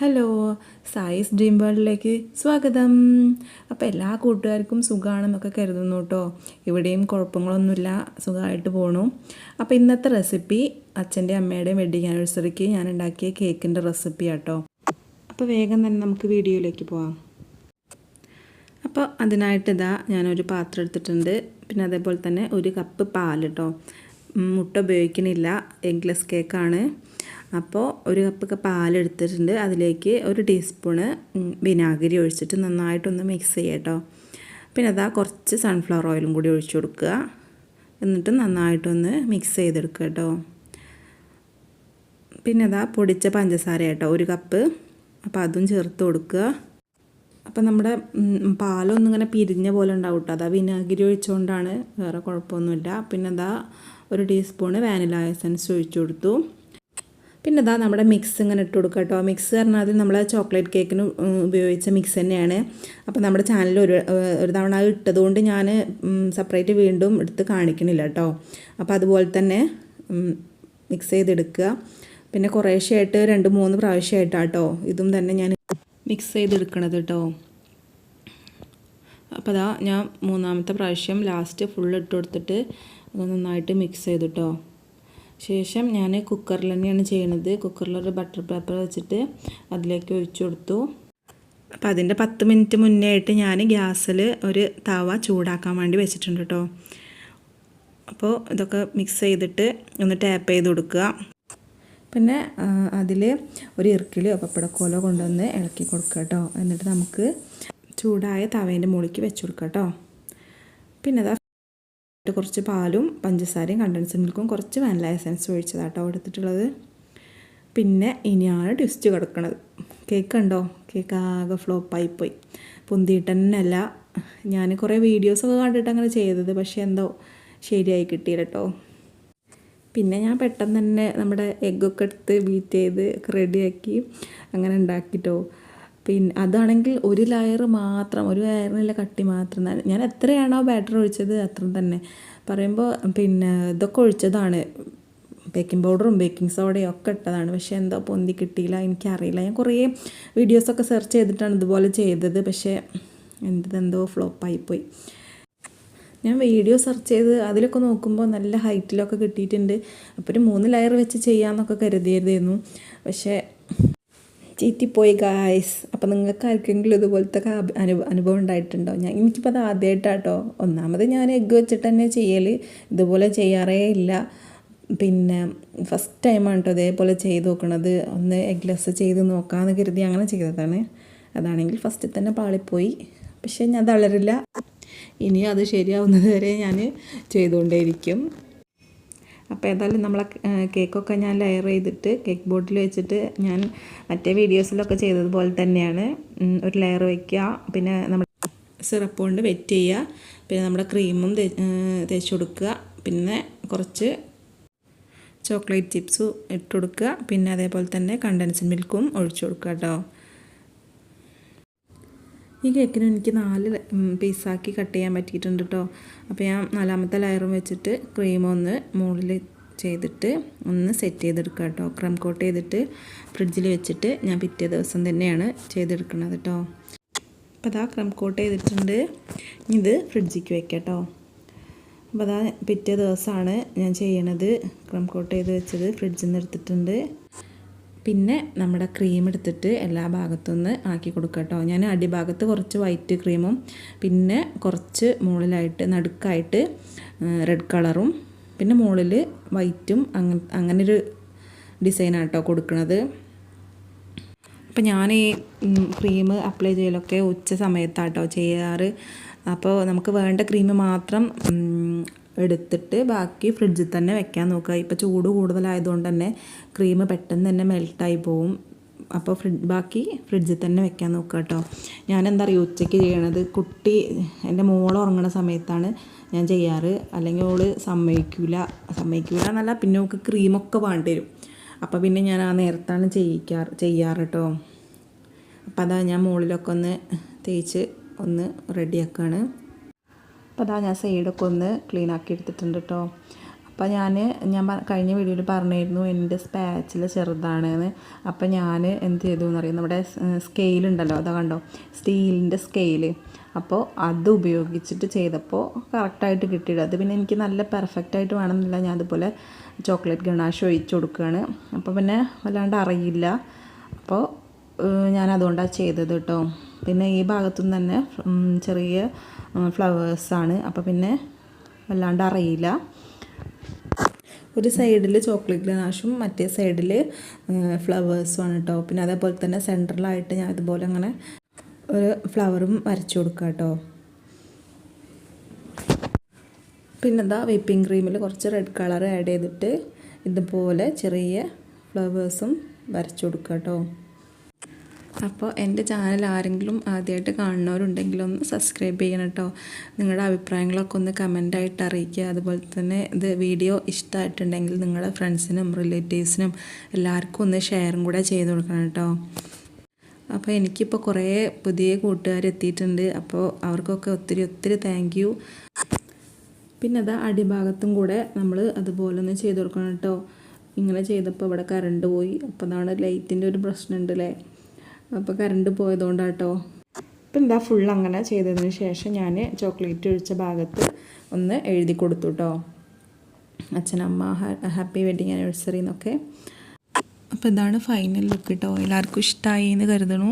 Hello സായിസ് dream വേൾഡിലേക്ക് സ്വാഗതം. അപ്പോൾ എല്ലാ കൂട്ടുകാർക്കും സുഖമാണെന്നൊക്കെ കരുതുന്നു കേട്ടോ ഇവിടെയും കുഴപ്പങ്ങളൊന്നുമില്ല സുഖമായിട്ട് പോണു. അപ്പോൾ ഇന്നത്തെ റെസിപ്പി അച്ഛന്റെ അമ്മയുടെയും വെഡിങ് ആനിവേഴ്സറിക്ക് ഞാൻ ഉണ്ടാക്കിയ കേക്കിന്റെ റെസിപ്പി ആട്ടോ. അപ്പോൾ വേഗം തന്നെ നമുക്ക് വീഡിയോയിലേക്ക് പോവാം. അപ്പോൾ അതിനായിട്ട് ഇതാ ഞാനൊരു പാത്രം എടുത്തിട്ടുണ്ട്. പിന്നെ അതേപോലെ തന്നെ ഒരു കപ്പ് പാൽ കേട്ടോ മുട്ട ഉപയോഗിക്കണില്ല. എഗ്ലെസ് കേക്കാണ് അപ്പോൾ ഒരു കപ്പ് പാലെടുത്തിട്ടുണ്ട്. അതിലേക്ക് ഒരു ടീസ്പൂണ് വിനാഗിരി ഒഴിച്ചിട്ട് നന്നായിട്ടൊന്ന് മിക്സ് ചെയ്യുക കേട്ടോ. പിന്നെ അതാ കുറച്ച് സൺഫ്ലവർ ഓയിലും കൂടി ഒഴിച്ചു കൊടുക്കുക. എന്നിട്ട് നന്നായിട്ടൊന്ന് മിക്സ് ചെയ്തെടുക്കുക കേട്ടോ. പിന്നെ അതാ പൊടിച്ച പഞ്ചസാര കേട്ടോ ഒരു കപ്പ് അപ്പോൾ അതും ചേർത്ത് കൊടുക്കുക. അപ്പം നമ്മുടെ പാലൊന്നും ഇങ്ങനെ പിരിഞ്ഞ പോലെ ഉണ്ടാവും കേട്ടോ. അതാ വിനാഗിരി ഒഴിച്ചുകൊണ്ടാണ് വേറെ കുഴപ്പമൊന്നുമില്ല. പിന്നെ അതാ ഒരു ടീസ്പൂണ് വാനില എസൻസ് ഒഴിച്ചു കൊടുത്തു. പിന്നെ ഇതാ നമ്മുടെ മിക്സ് ഇങ്ങനെ ഇട്ട് കൊടുക്കുക കേട്ടോ. മിക്സ് പറഞ്ഞാൽ അതിൽ നമ്മൾ ചോക്ലേറ്റ് കേക്കിന് ഉപയോഗിച്ച മിക്സ് തന്നെയാണ്. അപ്പോൾ നമ്മുടെ ചാനലിൽ ഒരു ഒരു തവണ ഇട്ടതുകൊണ്ട് ഞാൻ സെപ്പറേറ്റ് വീണ്ടും എടുത്ത് കാണിക്കണില്ല കേട്ടോ. അപ്പോൾ അതുപോലെ തന്നെ മിക്സ് ചെയ്തെടുക്കുക. പിന്നെ കുറേശ്ശെയായിട്ട് രണ്ട് മൂന്ന് പ്രാവശ്യമായിട്ടാണ് കേട്ടോ. ഇതും തന്നെ ഞാൻ മിക്സ് ചെയ്തെടുക്കണത് കേട്ടോ. അപ്പോൾ അതാ ഞാൻ മൂന്നാമത്തെ പ്രാവശ്യം ലാസ്റ്റ് ഫുൾ ഇട്ട് കൊടുത്തിട്ട് നന്നായിട്ട് മിക്സ് ചെയ്തിട്ടോ ശേഷം ഞാൻ കുക്കറിൽ തന്നെയാണ് ചെയ്യണത്. കുക്കറിലൊരു ബട്ടർ പേപ്പർ വെച്ചിട്ട് അതിലേക്ക് ഒഴിച്ചു കൊടുത്തു. അപ്പോൾ അതിന്റെ പത്ത് മിനിറ്റ് മുന്നേ ആയിട്ട് ഞാൻ ഗ്യാസിൽ ഒരു തവ ചൂടാക്കാൻ വേണ്ടി വെച്ചിട്ടുണ്ട് കേട്ടോ അപ്പോൾ ഇതൊക്കെ മിക്സ് ചെയ്തിട്ട് ഒന്ന് ടാപ്പ് ചെയ്ത് കൊടുക്കുക. പിന്നെ അതിൽ ഒരു ഇറുക്കിലോ പപ്പടക്കോലോ കൊണ്ടുവന്ന് ഇളക്കി കൊടുക്കുക കേട്ടോ എന്നിട്ട് നമുക്ക് ചൂടായ തവേന്റെ മുകളിലേക്ക് വെച്ച് കൊടുക്കുക കേട്ടോ പിന്നെ അതാ കുറച്ച് പാലും പഞ്ചസാരയും കണ്ടൻസ് മിൽക്കും കുറച്ച് വാനില എസൻസ് ഒഴിച്ചതാട്ടോ എടുത്തിട്ടുള്ളത്. പിന്നെ ഇനിയാണ് ട്വിസ്റ്റ് കിടക്കുന്നത് കേക്ക് ഉണ്ടോ കേക്ക് ആകെ ഫ്ലോപ്പായിപ്പോയി പൊന്തിയിട്ട് തന്നെയല്ല ഞാൻ കുറേ വീഡിയോസൊക്കെ കണ്ടിട്ട് അങ്ങനെ ചെയ്തത് പക്ഷേ എന്തോ ശരിയായി കിട്ടിയില്ല കേട്ടോ പിന്നെ ഞാൻ പെട്ടെന്ന് തന്നെ നമ്മുടെ എഗ്ഗൊക്കെ എടുത്ത് ബീറ്റ് ചെയ്ത് റെഡിയാക്കി അങ്ങനെ ഉണ്ടാക്കിട്ടോ. പിന്നെ അതാണെങ്കിൽ ഒരു ലെയർ മാത്രം ഒരു ലെയറിനുള്ള കട്ടി മാത്രം. ഞാൻ എത്രയാണോ ബാറ്റർ ഒഴിച്ചത് അത്ര തന്നെ. പറയുമ്പോൾ പിന്നെ ഇതൊക്കെ ഒഴിച്ചതാണ്. ബേക്കിംഗ് പൗഡറും ബേക്കിംഗ് സോഡയും ഒക്കെ ഇട്ടതാണ്. പക്ഷേ എന്താ പൊന്തി കിട്ടിയില്ല എനിക്കറിയില്ല. ഞാൻ കുറേ വീഡിയോസൊക്കെ സെർച്ച് ചെയ്തിട്ടാണ് ഇതുപോലെ ചെയ്തത്. പക്ഷേ എന്തോ ഫ്ലോപ്പായിപ്പോയി ഞാൻ വീഡിയോ സെർച്ച് ചെയ്ത് അതിലൊക്കെ നോക്കുമ്പോൾ നല്ല ഹൈറ്റിലൊക്കെ കിട്ടിയിട്ടുണ്ട്. അപ്പോൾ ഒരു മൂന്ന് ലെയർ വെച്ച് ചെയ്യാമെന്നൊക്കെ കരുതിയതായിരുന്നു പക്ഷേ ചീറ്റിപ്പോയി ഗായ്സ് അപ്പം നിങ്ങൾക്ക് ആർക്കെങ്കിലും ഇതുപോലത്തെ അനുഭവം അനുഭവം ഉണ്ടായിട്ടുണ്ടോ? ഞാൻ എനിക്കിപ്പോൾ അത് ആദ്യമായിട്ടാട്ടോ ഒന്നാമത് ഞാൻ എഗ്ഗ് വെച്ചിട്ട് തന്നെ ചെയ്യൽ ഇതുപോലെ ചെയ്യാറേ ഇല്ല. പിന്നെ ഫസ്റ്റ് ടൈമാണ് കേട്ടോ ഇതേപോലെ ചെയ്ത് നോക്കണത്. ഒന്ന് എഗ്ലെസ് ചെയ്ത് നോക്കാമെന്ന് കരുതി അങ്ങനെ ചെയ്തതാണ്. അതാണെങ്കിൽ ഫസ്റ്റിൽ തന്നെ പാളിപ്പോയി. പക്ഷേ ഞാൻ തളരില്ല. ഇനി അത് ശരിയാവുന്നത് വരെ ഞാൻ ചെയ്തുകൊണ്ടേയിരിക്കും അപ്പോൾ ഏതായാലും നമ്മളെ കേക്കൊക്കെ ഞാൻ ലെയർ ചെയ്തിട്ട് കേക്ക് ബോട്ടിൽ വെച്ചിട്ട് ഞാൻ മറ്റേ വീഡിയോസിലൊക്കെ ചെയ്തതുപോലെ തന്നെയാണ്. ഒരു ലെയർ വയ്ക്കുക പിന്നെ നമ്മൾ സിറപ്പ് കൊണ്ട് വെറ്റ് ചെയ്യുക പിന്നെ നമ്മുടെ ക്രീമും തേച്ച് കൊടുക്കുക പിന്നെ കുറച്ച് ചോക്ലേറ്റ് ചിപ്സും ഇട്ട് കൊടുക്കുക പിന്നെ അതേപോലെ തന്നെ കണ്ടൻസ് മിൽക്കും ഒഴിച്ചു കൊടുക്കുക കേട്ടോ ഈ കേക്കിന് എനിക്ക് നാല് പീസാക്കി കട്ട് ചെയ്യാൻ പറ്റിയിട്ടുണ്ട് കേട്ടോ അപ്പോൾ ഞാൻ നാലാമത്തെ ലയറും വെച്ചിട്ട് ക്രീം ഒന്ന് മുകളിൽ ചെയ്തിട്ട് ഒന്ന് സെറ്റ് ചെയ്തെടുക്കുക കേട്ടോ ക്രം കോട്ട് ചെയ്തിട്ട് ഫ്രിഡ്ജിൽ വെച്ചിട്ട് ഞാൻ പിറ്റേ ദിവസം തന്നെയാണ് ചെയ്തെടുക്കുന്നത് കേട്ടോ അപ്പോൾ അതാ ക്രം കോട്ട് ചെയ്തിട്ടുണ്ട്. ഇത് ഫ്രിഡ്ജിക്ക് വെക്കാം കേട്ടോ അപ്പോൾ അതാ പിറ്റേ ദിവസമാണ് ഞാൻ ചെയ്യണത്. ക്രം കോട്ട് ചെയ്ത് വെച്ചത് ഫ്രിഡ്ജിൽ നിന്ന് എടുത്തിട്ടുണ്ട്. പിന്നെ നമ്മുടെ ക്രീം എടുത്തിട്ട് എല്ലാ ഭാഗത്തുനിന്ന് ആക്കി കൊടുക്കുക കേട്ടോ ഞാൻ അടിഭാഗത്ത് കുറച്ച് വൈറ്റ് ക്രീമും പിന്നെ കുറച്ച് മുകളിലായിട്ട് നടുക്കായിട്ട് റെഡ് കളറും പിന്നെ മുകളിൽ വൈറ്റും അങ്ങനെ അങ്ങനൊരു ഡിസൈനാട്ടോ കൊടുക്കുന്നത് അപ്പം ഞാൻ ഈ ക്രീം അപ്ലൈ ചെയ്യലൊക്കെ ഉച്ച സമയത്താട്ടോ ചെയ്യാറ്. അപ്പോൾ നമുക്ക് വേണ്ട ക്രീം മാത്രം എടുത്തിട്ട് ബാക്കി ഫ്രിഡ്ജിൽ തന്നെ വെക്കാൻ നോക്കുക. ഇപ്പോൾ ചൂട് കൂടുതലായതുകൊണ്ട് തന്നെ ക്രീം പെട്ടെന്ന് തന്നെ മെൽട്ടായി പോവും. അപ്പോൾ ഫ്രിഡ് ബാക്കി ഫ്രിഡ്ജിൽ തന്നെ വെക്കാൻ നോക്കുക കേട്ടോ. ഞാൻ പറയുക ഉച്ചയ്ക്ക് ചെയ്യണത്? കുട്ടി എന്റെ മോൾ ഉറങ്ങുന്ന സമയത്താണ് ഞാൻ ചെയ്യാറ്. അല്ലെങ്കിൽ ഓൾ സമ്മതിക്കില്ല സമ്മതിക്കില്ല എന്നല്ല പിന്നെ നമുക്ക് ക്രീമൊക്കെ വേണ്ടി വരും. അപ്പോൾ പിന്നെ ഞാൻ ആ നേരത്താണ് ചെയ്യിക്കാറ് ചെയ്യാറ് കേട്ടോ. അപ്പോൾ അതാ ഞാൻ മുകളിലൊക്കെ ഒന്ന് തേച്ച് ഒന്ന് റെഡിയാക്കുകയാണ് അപ്പോൾ അതാ ഞാൻ സൈഡൊക്കെ ഒന്ന് ക്ലീൻ ആക്കി എടുത്തിട്ടുണ്ട് കേട്ടോ അപ്പോൾ ഞാൻ ഞാൻ കഴിഞ്ഞ വീഡിയോയിൽ പറഞ്ഞിരുന്നു എന്റെ സ്പാച്ചിൽ ചെറുതാണെന്ന്. അപ്പോൾ ഞാൻ എന്ത് ചെയ്തു എന്നറിയാം? നമ്മുടെ സ്കെയിൽ ഉണ്ടല്ലോ അതാ കണ്ടോ? സ്റ്റീലിന്റെ സ്കെയിൽ അപ്പോൾ അത് ഉപയോഗിച്ചിട്ട് ചെയ്തപ്പോൾ കറക്റ്റായിട്ട് കിട്ടിയിട്ട് അത് പിന്നെ എനിക്ക് നല്ല പെർഫെക്റ്റ് ആയിട്ട് വേണമെന്നില്ല. ഞാൻ അതുപോലെ ചോക്ലേറ്റ് ഗണാഷ് ഒഴിച്ച് കൊടുക്കുകയാണ്. അപ്പോൾ പിന്നെ വല്ലാണ്ട് അറിയില്ല. അപ്പോൾ ഞാൻ അതുകൊണ്ടാണ് ചെയ്തത് കേട്ടോ പിന്നെ ഈ ഭാഗത്തും തന്നെ ഉം, ചെറിയ ഫ്ലവേഴ്സാണ് അപ്പോൾ പിന്നെ വല്ലാണ്ട് അറിയില്ല. ഒരു സൈഡിൽ ചോക്ലേറ്റ് ഗനാഷും മറ്റേ സൈഡിൽ ഫ്ലവേഴ്സും ആണ് കേട്ടോ പിന്നെ അതേപോലെ തന്നെ സെൻട്രലായിട്ട് ഞാൻ ഇതുപോലെ അങ്ങനെ ഒരു ഫ്ലവറും വരച്ചു കൊടുക്കുക കേട്ടോ പിന്നെന്താ വിപ്പിംഗ് ക്രീമിൽ കുറച്ച് റെഡ് കളർ ആഡ് ചെയ്തിട്ട് ഇതുപോലെ ചെറിയ ഫ്ലവേഴ്സും വരച്ചു കൊടുക്കുക കേട്ടോ അപ്പോൾ എന്റെ ചാനൽ ആരെങ്കിലും ആദ്യമായിട്ട് കാണുന്നവരുണ്ടെങ്കിൽ ഒന്ന് സബ്സ്ക്രൈബ് ചെയ്യണം കേട്ടോ നിങ്ങളുടെ അഭിപ്രായങ്ങളൊക്കെ ഒന്ന് കമന്റായിട്ട് അറിയിക്കുക. അതുപോലെ തന്നെ ഇത് വീഡിയോ ഇഷ്ടമായിട്ടുണ്ടെങ്കിൽ നിങ്ങളുടെ ഫ്രണ്ട്സിനും റിലേറ്റീവ്സിനും എല്ലാവർക്കും ഒന്ന് ഷെയറും കൂടെ ചെയ്ത് കൊടുക്കണം കേട്ടോ അപ്പോൾ എനിക്കിപ്പോൾ കുറേ പുതിയ കൂട്ടുകാർ എത്തിയിട്ടുണ്ട്. അപ്പോൾ അവർക്കൊക്കെ ഒത്തിരി ഒത്തിരി താങ്ക് യു പിന്നെ അതാ അടിഭാഗത്തും കൂടെ നമ്മൾ അതുപോലെ ഒന്ന് ചെയ്ത് കൊടുക്കണം കേട്ടോ ഇങ്ങനെ ചെയ്തപ്പോൾ ഇവിടെ കറണ്ട് പോയി. അപ്പോൾ അതാണ് ലൈറ്റിന്റെ ഒരു പ്രശ്നമുണ്ട് അല്ലേ അപ്പോൾ കറണ്ട് പോയതുകൊണ്ടാണ് കേട്ടോ ഇപ്പം എന്താ ഫുൾ അങ്ങനെ ചെയ്തതിന് ശേഷം ഞാൻ ചോക്ലേറ്റ് ഒഴിച്ച ഭാഗത്ത് ഒന്ന് എഴുതി കൊടുത്തു കേട്ടോ അച്ഛനമ്മ ഹാപ്പി വെഡിങ് ആനിവേഴ്സറി എന്നൊക്കെ. അപ്പോൾ ഇതാണ് ഫൈനൽ ലുക്ക് കേട്ടോ എല്ലാവർക്കും ഇഷ്ടമായി എന്ന് കരുതണു.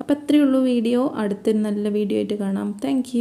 അപ്പോൾ അത്രയേ ഉള്ളൂ വീഡിയോ. അടുത്തൊരു നല്ല വീഡിയോ ആയിട്ട് കാണാം. താങ്ക്